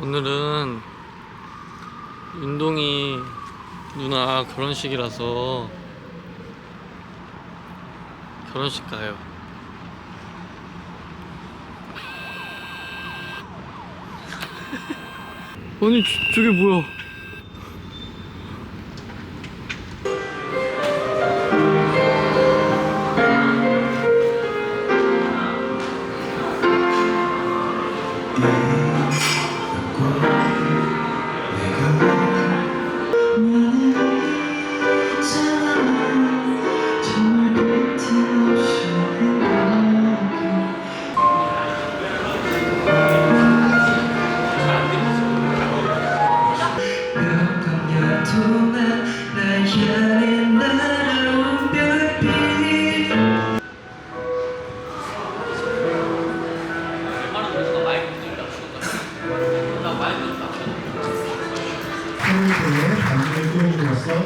오늘은 윤동이 누나 결혼식이라서 결혼식 가요. 아니 저, 저게 뭐야? 꾸며주로서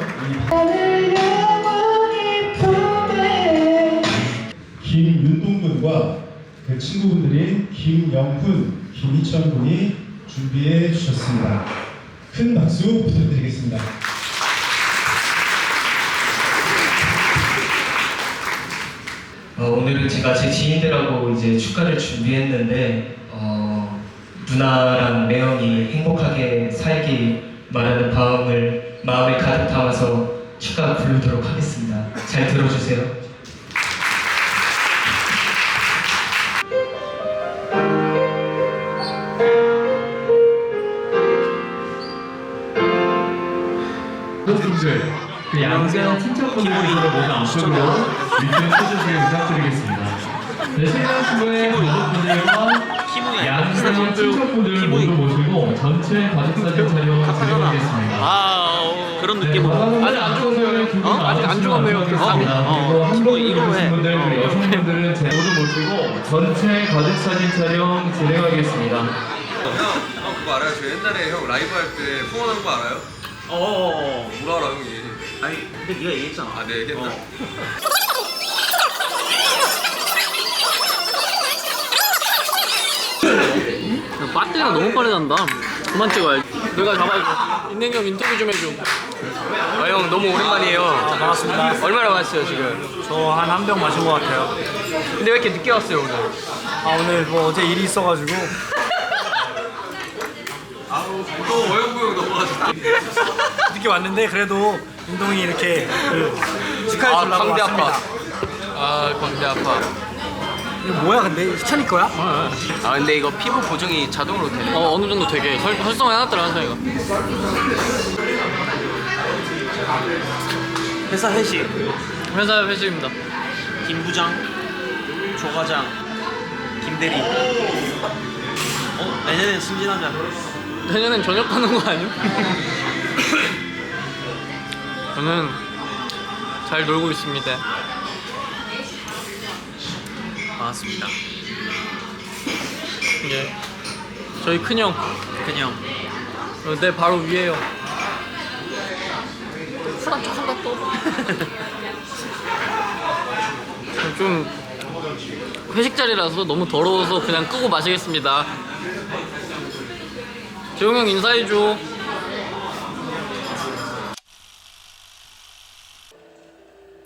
김윤동 군과 그 친구분들인 김영훈, 김희천 군이 준비해 주셨습니다. 큰 박수 부탁드리겠습니다. 어, 오늘은 제가 제 지인들하고 이제 축가를 준비했는데 어, 누나랑 매형이 행복하게 살기 바라는 마음을 마음에 가득 담아서 축가 부르도록 하겠습니다. 잘 들어주세요. 그 양자 친척분들을 모두 앞쪽으로 밑에 서주시길 부탁드리겠습니다. 네, 신랑 신부의 가족분들과 양자 친척분들 모두 모시고 전체 가족사진 촬영 진행하겠습니다. 아 어, 그런 네, 느낌으로. 아직 안 죽었어요. 어? 아직 안 죽었네요. 어, 어. 한번 이거 해. 이러신 분들 어. 그리고 여성분들은 제 모두 모시고 전체 가족사진 촬영 진행하겠습니다. 형, 형 그거 알아요? 저 옛날에 형 라이브 할 때 후원한 거 알아요? 어 어어 뭘 알아 형이? 아니 근데 네가 얘기했잖아 아, 네, 얘기했 나? 배터리가 너무 빠르게 난다. 그만 찍어야지. 내가 잡아줘. 인내경 인터뷰 좀 해줘. 아, 형 너무 오랜만이에요. 반갑습니다 얼마나 왔어요 지금? 저 한 한 병 마신 것 같아요 근데 왜 이렇게 늦게 왔어요 오늘? 아 오늘 뭐 어제 일이 있어가지고 또 어영부영 넘어가셨다. 늦게 왔는데 그래도 운동이 이렇게 그 축하해 아, 주려고 광대 왔습니다. 아 광대 아파. 이거 뭐야 근데 희찬이 거야? 아 근데 이거 피부 보정이 자동으로 되네. 어 어느 정도 되게 설, 설정해 놨더라 한상이가. 회사 회식 회사 회식입니다. 김 부장 조 과장 김 대리 어? 내년엔 승진하자 내년엔 저녁 하는 거 아니야? 저는 잘 놀고 있습니다. 반갑습니다 이제 저희 큰형 그냥 어, 내 바로 위에요. 쿨한 척한다 또. 좀 회식 자리라서 너무 더러워서 그냥 끄고 마시겠습니다. 재용 형 인사해줘.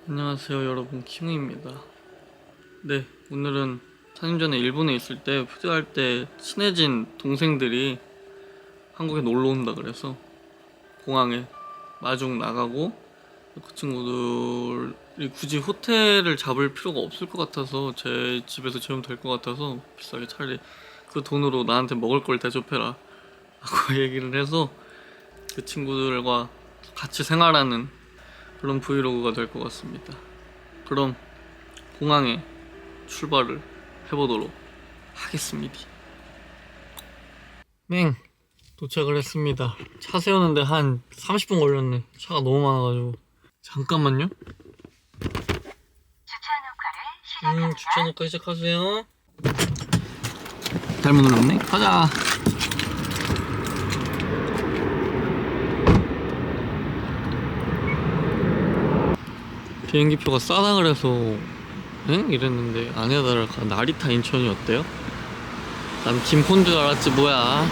안녕하세요 여러분 킹우입니다. 네 오늘은 4년 전에 일본에 있을 때 푸드할 때 친해진 동생들이 한국에 놀러 온다 그래서 공항에 마중 나가고 그 친구들이 굳이 호텔을 잡을 필요가 없을 것 같아서 제 집에서 재우면 될 것 같아서 비싸게 차라리 그 돈으로 나한테 먹을 걸 대접해라 라고 얘기를 해서 그 친구들과 같이 생활하는 그런 브이로그가 될 것 같습니다. 그럼 공항에 출발을 해보도록 하겠습니다 맹 도착을 했습니다. 차 세우는데 한 30분 걸렸네. 차가 너무 많아가지고. 잠깐만요. 음, 주차 녹화 시작하세요. 잘못 눌렀네. 가자. 비행기표가 싸다 그래서 응? 이랬는데 아내다를 가 나리타 인천이 어때요? 난 김포인 줄 알았지 뭐야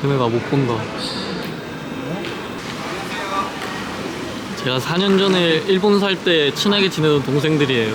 쟤네가 못 본다 제가 4년 전에 일본 살 때 친하게 지내던 동생들이에요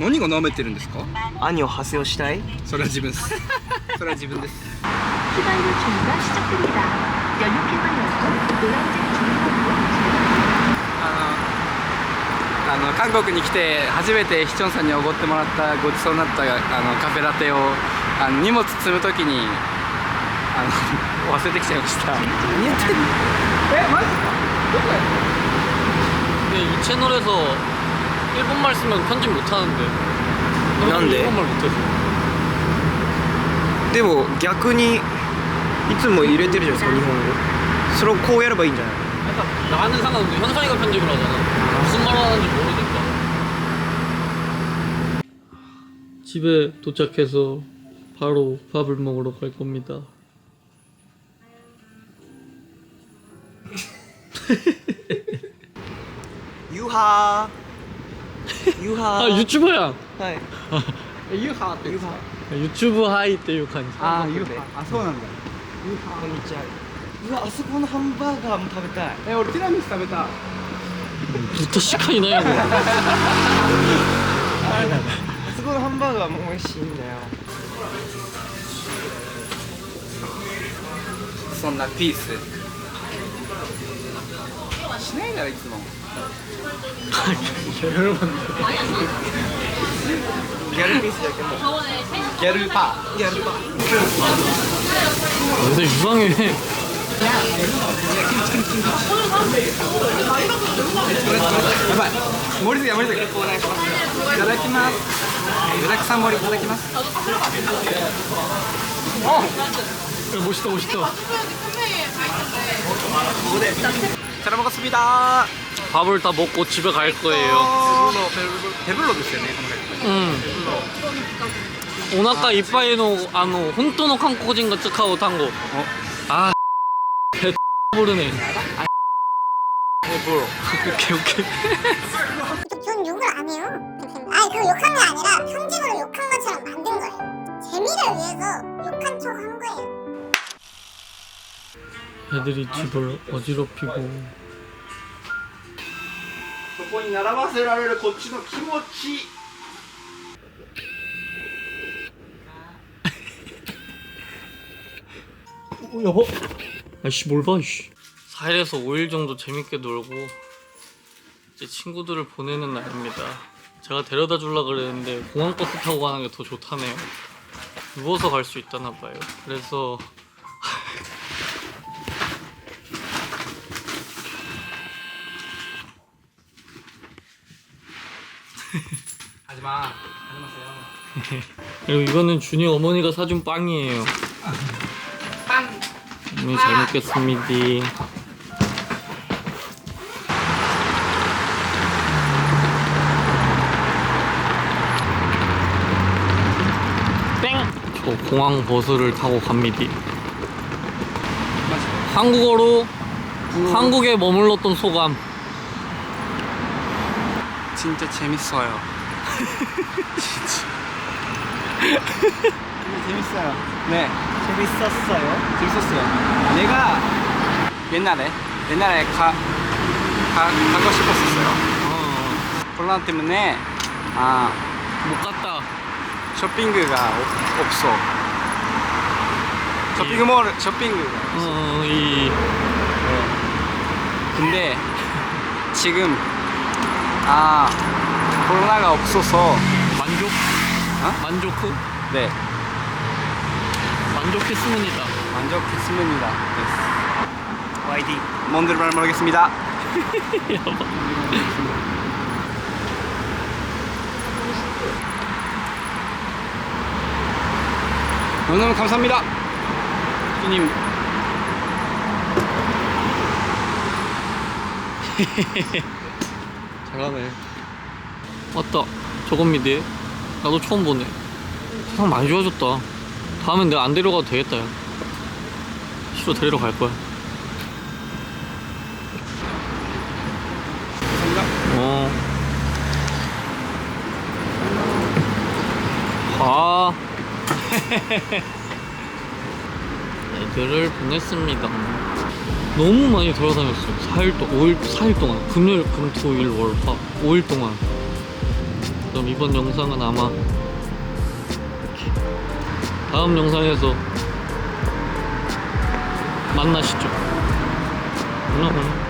何が舐めてるんですか？兄を発生したい？それは自分です。それは自分です。あの韓国に来て初めてヒチョンさんにおごってもらったごちそうになったあのカフェラテをあの荷物積むときにあの 忘れてきちゃいました。えマジか？どこやっ 일본말 쓰면 편집 못 하는데. 난 데? 일본말 못해서. でも逆にいつも入れてるじゃないですか日本語それをこうやればいいんじゃない 그러니까 나는 상관없는데 현선이가 편집을 하잖아. 무슨 말 하는지 모르니까. 집에 도착해서 바로 밥을 먹으러 갈 겁니다. 유하 ユーハ、ー。YouTuber やん。はい。ユーハーって言うんですか？YouTube はっていう感じ。あユーハー。あそうなんだ。ユーハー。こんにちはうわあそこのハンバーガーも食べたい。え俺ティラミス食べたずっとしかいないよん。あそこのハンバーガーも美味しいんだよ。そんなピース。しないだろいつも。 게으름 게으름 시작했나? 게르파 게르파 요새 유방해 야발 머리도 야 머리도 이다다키마스 유라키산 머리 이다다키마스 어! 멋있다 멋있다 잘 먹었습니다. 밥을 다 먹고 집에 갈 그러니까. 거예요. 배불러 배불러 배불러 됐네 방금. 음. 배불러. 오나카 아, 이빠이노 아노 혼토노 한국인가 쯔카오 탄고. 아. 배 모르네. 아, 배불러. 오케이 오케이. 전 욕을 안 해요. 아, 그 욕한 게 아니라 현직으로 욕한 것처럼 만든 거예요. 재미를 위해서 욕한 척 한 거예요. 애들이 집을 어지럽히고 そこに並ばせられるこっちの気持ち 어, 여보. 아씨 뭘 봐, 씨. 4일에서 5일 정도 재밌게 놀고 이제 친구들을 보내는 날입니다. 제가 데려다 줄라 그랬는데 공항 버스 타고 가는 게 더 좋다네요. 누워서 갈 수 있다나 봐요. 그래서 마 그리고 이거는 준이 어머니가 사준 빵이에요. 빵. 어머니 잘 먹겠습니다. 땡! 저 공항 버스를 타고 갑니다. 한국어로 한국에 머물렀던 소감. 진짜 재밌어요 재밌어요. 네. 재밌었어요? 재밌었어요. 내가 옛날에 옛날에 가, 가 가고 싶었었어요. 코로나 때문에 아 못 갔다. 쇼핑가 없- 없어. 쇼핑몰 쇼핑가 어, 이 근데 지금 아 코로나가 없어서 만족? 어? 만족? 네 만족했습니다. 만족했습니다. YD 뭔들 말 모르겠습니다. 너무너무 감사합니다. に 잘하네. 맞다. 미디. 나도 처음 보네. 세상 많이 좋아졌다. 다음엔 내가 안 데려가도 되겠다. 야. 싫어 데리러 갈 거야. 어. 아. 애들을 보냈습니다. 너무 많이 돌아다녔어요. 4일 동안, 5일, 4일 동안. 금요일, 금, 토, 일, 월, 화. 5일 동안. 그럼 이번 영상은 아마 다음 영상에서 만나시죠. 안녕.